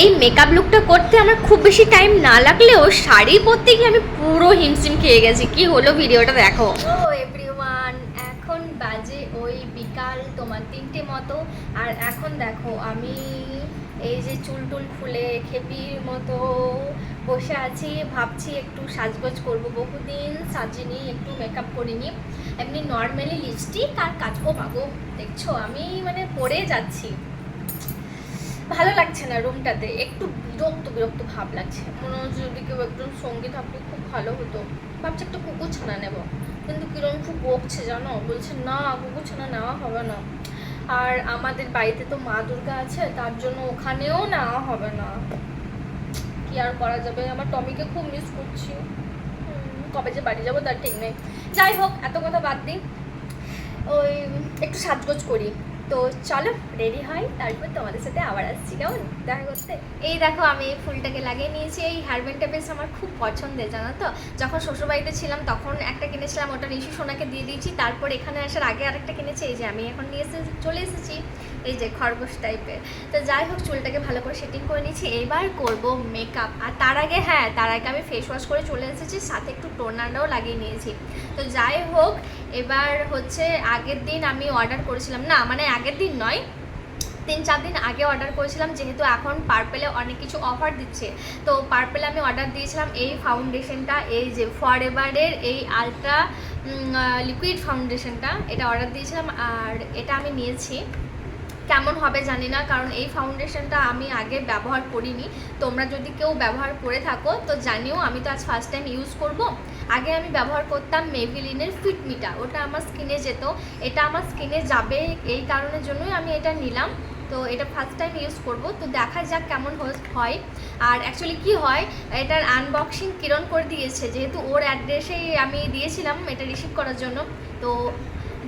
এই মেকআপ লুকটা করতে আমার খুব বেশি টাইম না লাগলেও শাড়ি পরতে গিয়ে আমি পুরো হিমশিম খেয়ে গেছি। কি হলো ভিডিওটা দেখো। ও এখন বাজে ওই বিকাল তোমার তিনটে মতো। আর এখন দেখো, আমি এই যে চুল টুল খুলে খেপির মতো বসে আছি, ভাবছি একটু সাজগোজ করব। বহুদিন সাজিনি, একটু মেকআপ করিনি। এমনি নর্মালি লিপস্টিক আর কাজকো পাবো। দেখছ, আমি মানে পরে যাচ্ছি। ভালো লাগছে না রুমটাতে একটু বিরক্ত বিরক্ত ভাব লাগছে। মনে হচ্ছে যদি কেউ একজন সঙ্গী থাকলে খুব ভালো হতো। ভাবছি একটা কুকুর ছানা নেব। কিন্তু কিরম খুব বকছে জানো? বলছে, না, কুকুর ছানা নেওয়া হবে না। আর আমাদের বাড়িতে তো মা দুর্গা আছে, তার জন্য ওখানেও নেওয়া হবে না। কি আর করা যাবে? আমার টমিকে খুব মিস করছি। কবে যে বাড়ি যাব তার ঠিক নেই। যাই হোক, এত কথা বাদ দিই। ওই, একটু সাজগোজ করি। তো চলো রেডি হয়, তারপর তোমাদের সাথে আবার আসছি, কেমন? দেখা করতে। এই দেখো, আমি এই ফুলটাকে লাগিয়ে নিয়েছি। এই হারবেনটা বেশ আমার খুব পছন্দের, জানো তো? যখন শ্বশুরবাড়িতে ছিলাম, তখন একটা কিনেছিলাম, ওটা নিশু সোনাকে দিয়ে দিয়েছি। তারপর এখানে আসার আগে আরেকটা কিনেছি। এই যে আমি এখন নিয়ে এসে চলে এসেছি। এই যে খরগোশ টাইপের তো যাই হোক, চুলটাকে ভালো করে সেটিং করে নিয়েছি। এবার করব মেকআপ আর তার আগে হ্যাঁ তার আগে আমি ফেস ওয়াশ করে চলে এসেছি, সাথে একটু টোনারটাও লাগিয়ে নিয়েছি। তো যাই হোক, এবার হচ্ছে আগের দিন আমি অর্ডার করেছিলাম। না মানে আগের দিন নয়, তিন চার দিন আগে অর্ডার করেছিলাম, যেহেতু এখন পার্পেলে অনেক কিছু অফার দিচ্ছে। তো পার্পেলে আমি অর্ডার দিয়েছিলাম এই ফাউন্ডেশনটা এই যে ফর এভারের এই আলট্রা লিকুইড ফাউন্ডেশনটা এটা অর্ডার দিয়েছিলাম। আর এটা আমি নিয়েছি কেমন হবে জানি না, কারণ এই ফাউন্ডেশনটা আমি আগে ব্যবহার করিনি। তোমরা যদি কেউ ব্যবহার করে থাকো, তো জানিও আমি তো আজ ফার্স্ট টাইম ইউজ করব। আগে আমি ব্যবহার করতাম মেভিলিনের ফিটমিটা ওটা আমার স্কিনে যেত। এটা আমার স্কিনে যাবে এই কারণের জন্যই আমি এটা নিলাম। তো এটা ফার্স্ট টাইম ইউজ করব। তো দেখা যাক কেমন হয়। আর অ্যাকচুয়ালি কি হয়, এটার আনবক্সিং কিরণ করে দিয়েছে, যেহেতু ওর অ্যাড্রেসেই আমি দিয়েছিলাম এটা রিসিভ করার জন্য। তো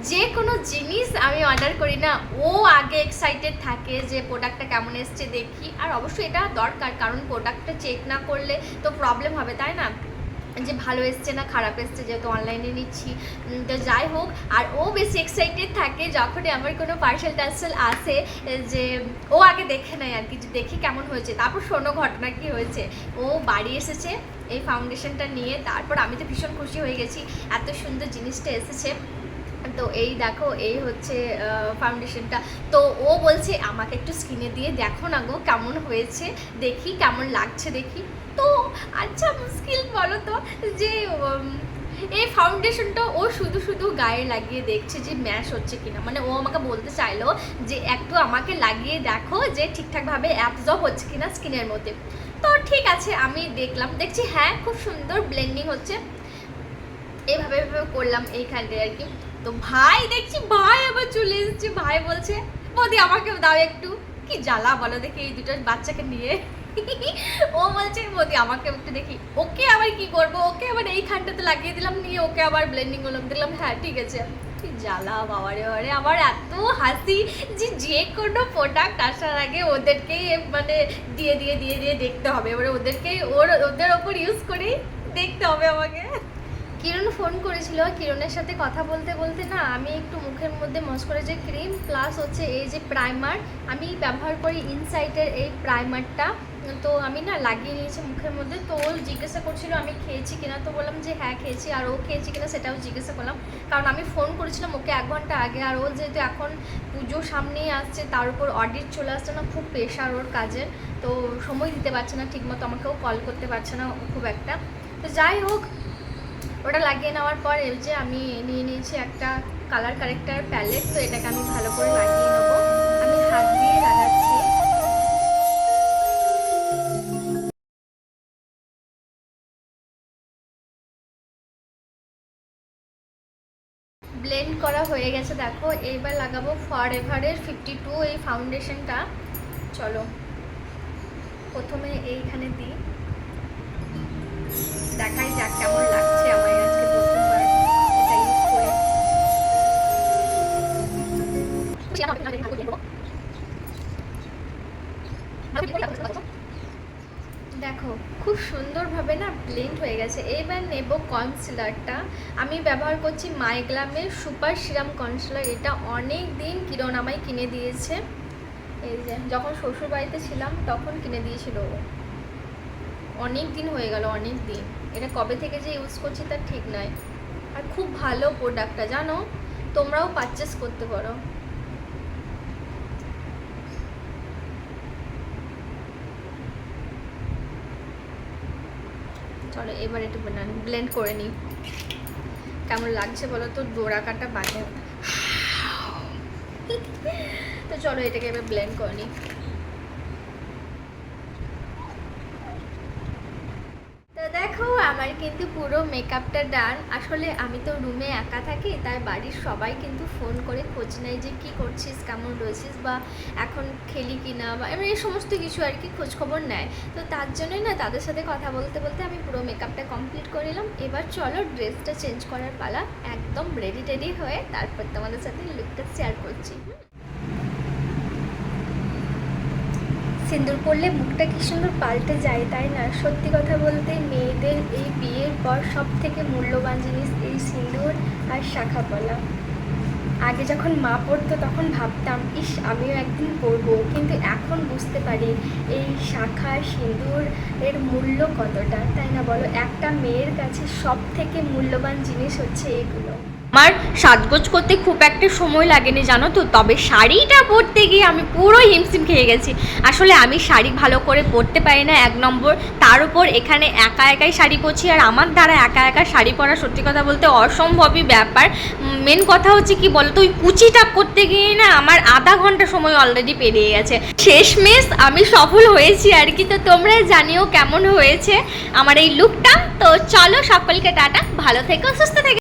যে কোনো জিনিস আমি অর্ডার করি না, ও আগে এক্সাইটেড থাকে যে প্রোডাক্টটা কেমন এসছে দেখি। আর অবশ্যই এটা দরকার, কারণ প্রোডাক্টটা চেক না করলে তো প্রবলেম হবে, তাই না? যে ভালো এসছে না, খারাপ এসছে যেহেতু অনলাইনে নিচ্ছি। তো যাই হোক, আর ও বেশি এক্সাইটেড থাকে যখনই আমার কোনো পার্সেল টার্সেল আসে যে ও আগে দেখে নেয় আর কি দেখি কেমন হয়েছে। তারপর শোনো ঘটনা কি হয়েছে। ও বাড়ি এসেছে, এই ফাউন্ডেশনটা নিয়ে, তারপর আমি তো ভীষণ খুশি হয়ে গেছি। এত সুন্দর জিনিসটা এসেছে। তো এই দেখো, এই হচ্ছে ফাউন্ডেশনটা তো ও বলছে, আমাকে একটু স্কিনে দিয়ে দেখো না গো, কেমন হয়েছে? দেখি, কেমন লাগছে দেখি। তো আচ্ছা মুশকিল বলো তো যে এই ফাউন্ডেশনটা ও শুধু শুধু গায়ে লাগিয়ে দেখছে যে ম্যাশ হচ্ছে কিনা। মানে ও আমাকে বলতে চাইলো যে, একটু আমাকে লাগিয়ে দেখো যে ঠিকঠাকভাবে অ্যাবজর্ব হচ্ছে কিনা স্কিনের মধ্যে। তো ঠিক আছে, আমি দেখলাম। দেখছি হ্যাঁ খুব সুন্দর ব্লেন্ডিং হচ্ছে। এভাবে এভাবে করলাম এইখানটায় আর কি। তো ভাই, দেখছি ভাই আবার চলে এসেছে। ভাই বলছে, বৌদি, আমাকে দাও একটু। কি জ্বালা বলো দেখি, এই দুটো বাচ্চাকে নিয়ে। ও বলছে, বৌদি, আমাকে একটু দেখি। ওকে আবার কি করব? ওকে আবার এইখানটাতে লাগিয়ে দিলাম, নিয়ে ওকে আবার ব্লেন্ডিং করলাম দেখলাম হ্যাঁ ঠিক আছে। কি জ্বালা বাবারে বাবারে আমার এত হাসি যে যে কোনো প্রোডাক্ট আসার আগে ওদেরকেই মানে দিয়ে দিয়ে দিয়ে দিয়ে দেখতে হবে। এবারে ওদেরকেই, ওর, ওদের ওপর ইউজ করেই দেখতে হবে আমাকে। কিরণ ফোন করেছিল, কিরণের সাথে কথা বলতে বলতে না আমি একটু মুখের মধ্যে যে ক্রিম প্লাস হচ্ছে এই যে প্রাইমার আমি ব্যবহার করি ইনসাইটের এই প্রাইমারটা তো আমি না লাগিয়ে নিয়েছি মুখের মধ্যে। তো ও জিজ্ঞাসা করছিল আমি খেয়েছি কিনা, তো বললাম যে হ্যাঁ খেয়েছি, আর ও খেয়েছি কিনা সেটাও জিজ্ঞাসা করলাম। কারণ আমি ফোন করেছিলাম ওকে এক ঘণ্টা আগে, আর ও যেহেতু এখন পুজো সামনেই আসছে, তার উপর অডিট চলে আসছে না, খুব প্রেশার ওর কাজের। তো সময় দিতে পারছে না ঠিকমতো, আমাকেও কল করতে পারছে না খুব একটা। তো যাই হোক ওটা লাগিয়ে নেওয়ার পর এই যে আমি নিয়ে নিয়েছি একটা কালার কারেক্টার প্যালেট তো এটাকে আমি ভালো করে লাগিয়ে নেব। ব্লেন্ড করা হয়ে গেছে, দেখো। এইবার লাগাবো ফর এভারের ফিফটি টু এই ফাউন্ডেশনটা চলো, প্রথমে এইখানে দিই। দেখাই যাক কেমন দেখো, খুব সুন্দরভাবে না ব্লেন্ড হয়ে গেছে। এবার নেব কনসিলারটা আমি ব্যবহার করছি মাইগ্লামের সুপার সিরাম কনসিলার এটা অনেক দিন কিরণ আমায় কিনে দিয়েছে। এই যে, যখন শ্বশুর বাড়িতে ছিলাম, তখন কিনে দিয়েছিল ও। অনেক দিন হয়ে গেল অনেক দিন এটা কবে থেকে যে ইউজ করছি তার ঠিক নয় আর খুব ভালো প্রোডাক্টটা জানো? তোমরাও পারচেস করতে পারো। চলো এবার একটু ব্লেন্ড করে নিই। কেমন লাগছে বলো তো? ডোরা কাটা বাজে। তো চলো এটাকে এবার ব্লেন্ড করে নিই তো দেখো আমার কিন্তু পুরো মেকআপটা ডান আসলে আমি তো রুমে একা থাকি, তাই বাড়ির সবাই কিন্তু ফোন করে খোঁজ নেয় যে কি করছিস, কেমন রয়েছিস বা এখন খেলি কি না বা এবার এই সমস্ত কিছু আর কি খোঁজ খবর নেয়। তো তার জন্যই না তাদের সাথে কথা বলতে বলতে আমি পুরো মেকআপটা কমপ্লিট করে নিলাম। এবার চলো ড্রেসটা চেঞ্জ করার পালা, একদম রেডি টেডি হয়ে তারপর তোমাদের সাথে লুকটা শেয়ার করছি। সিঁদুর পরলে মুখটা কি সুন্দর পাল্টে যায়, তাই না? সত্যি কথা বলতে মেয়েদের এই বিয়ের পর সব থেকে মূল্যবান জিনিস এই সিঁদুর আর শাখা পলা। আগে যখন মা পড়তো তখন ভাবতাম, ইস, আমিও একদিন পড়ব কিন্তু এখন বুঝতে পারি এই শাখা সিঁদুর এর মূল্য কতটা, তাই না বলো? একটা মেয়ের কাছে সব থেকে মূল্যবান জিনিস হচ্ছে এগুলো। আমার সাজগোজ করতে খুব একটা সময় লাগেনি, জানো তো? তবে শাড়িটা পরতে গিয়ে আমি পুরো হিমশিম খেয়ে গেছি। আসলে আমি শাড়ি ভালো করে পরতে পারি না এক নম্বর। তার উপর এখানে একা একাই শাড়ি পরছি আর আমার দ্বারা একা একা শাড়ি পরা সত্যি কথা বলতে অসম্ভবই ব্যাপার। মেন কথা হচ্ছে কি বলতো, ওই কুচিটা করতে গিয়ে না আমার আধা ঘণ্টা সময় অলরেডি পেরিয়ে গেছে। শেষমেশ আমি সফল হয়েছি আর কি, তো তোমরা জানিও কেমন হয়েছে আমার এই লুকটা তো চলো সকলকে টাটা, ভালো থেকো, সুস্থ থেকো।